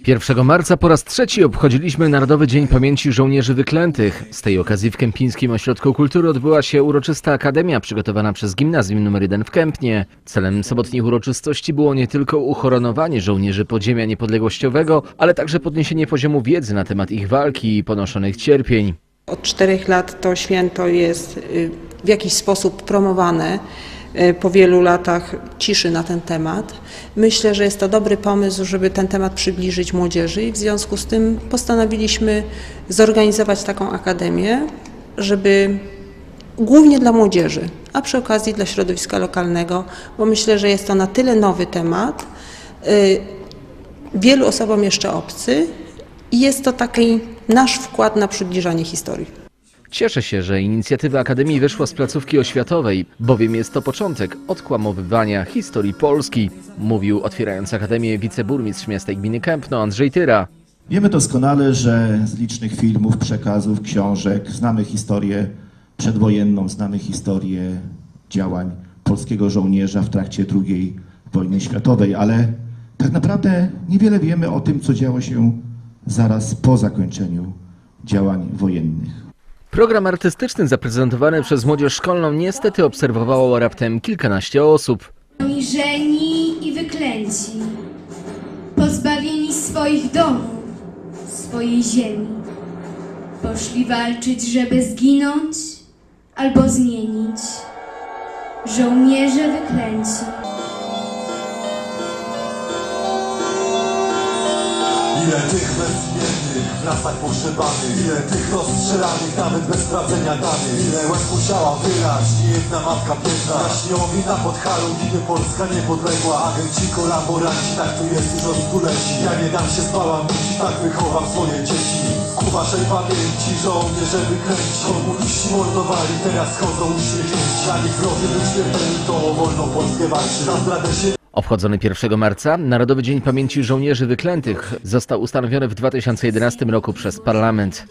1 marca po raz trzeci obchodziliśmy Narodowy Dzień Pamięci Żołnierzy Wyklętych. Z tej okazji w Kępińskim Ośrodku Kultury odbyła się uroczysta akademia przygotowana przez Gimnazjum nr 1 w Kępnie. Celem sobotnich uroczystości było nie tylko uhonorowanie żołnierzy podziemia niepodległościowego, ale także podniesienie poziomu wiedzy na temat ich walki i ponoszonych cierpień. Od czterech lat to święto jest y, w jakiś sposób promowane po wielu latach ciszy na ten temat. Myślę, że jest to dobry pomysł, żeby ten temat przybliżyć młodzieży i w związku z tym postanowiliśmy zorganizować taką akademię, żeby głównie dla młodzieży, a przy okazji dla środowiska lokalnego, bo myślę, że jest to na tyle nowy temat, y, wielu osobom jeszcze obcy i jest to taki nasz wkład na przybliżanie historii. Cieszę się, że inicjatywa Akademii wyszła z placówki oświatowej, bowiem jest to początek odkłamowywania historii Polski, mówił otwierając Akademię wiceburmistrz miasta gminy Kępno Andrzej Tyra. Wiemy doskonale, że z licznych filmów, przekazów, książek znamy historię przedwojenną, znamy historię działań polskiego żołnierza w trakcie II wojny światowej, ale tak naprawdę niewiele wiemy o tym, co działo się zaraz po zakończeniu działań wojennych. Program artystyczny zaprezentowany przez młodzież szkolną niestety obserwowało raptem kilkanaście osób. Uniżeni i wyklęci, pozbawieni swoich domów, swojej ziemi, poszli walczyć, żeby zginąć albo zmienić. Żołnierze wyklęci. Ile tych bezimiennych w lasach pogrzebanych Ile tych rozstrzelanych nawet bez sprawdzenia danych. Ile łez musiała wylać niejedna matka biedna. Jaśnie owina pod halą ginie Polska niepodległa. Agenci, kolaboranci, tak tu jest już od stuleci. Ja nie dam się zbałamucić, tak wychowam swoje dzieci. Ku waszej pamięci żołnierze wykręci Komuniści mordowali, teraz chodzą uśmiechnięci. A niech wrogie wyświetleni to o wolną Polskę walczy. Za zdradę się Obchodzony 1 marca Narodowy Dzień Pamięci Żołnierzy Wyklętych został ustanowiony w 2011 roku przez parlament.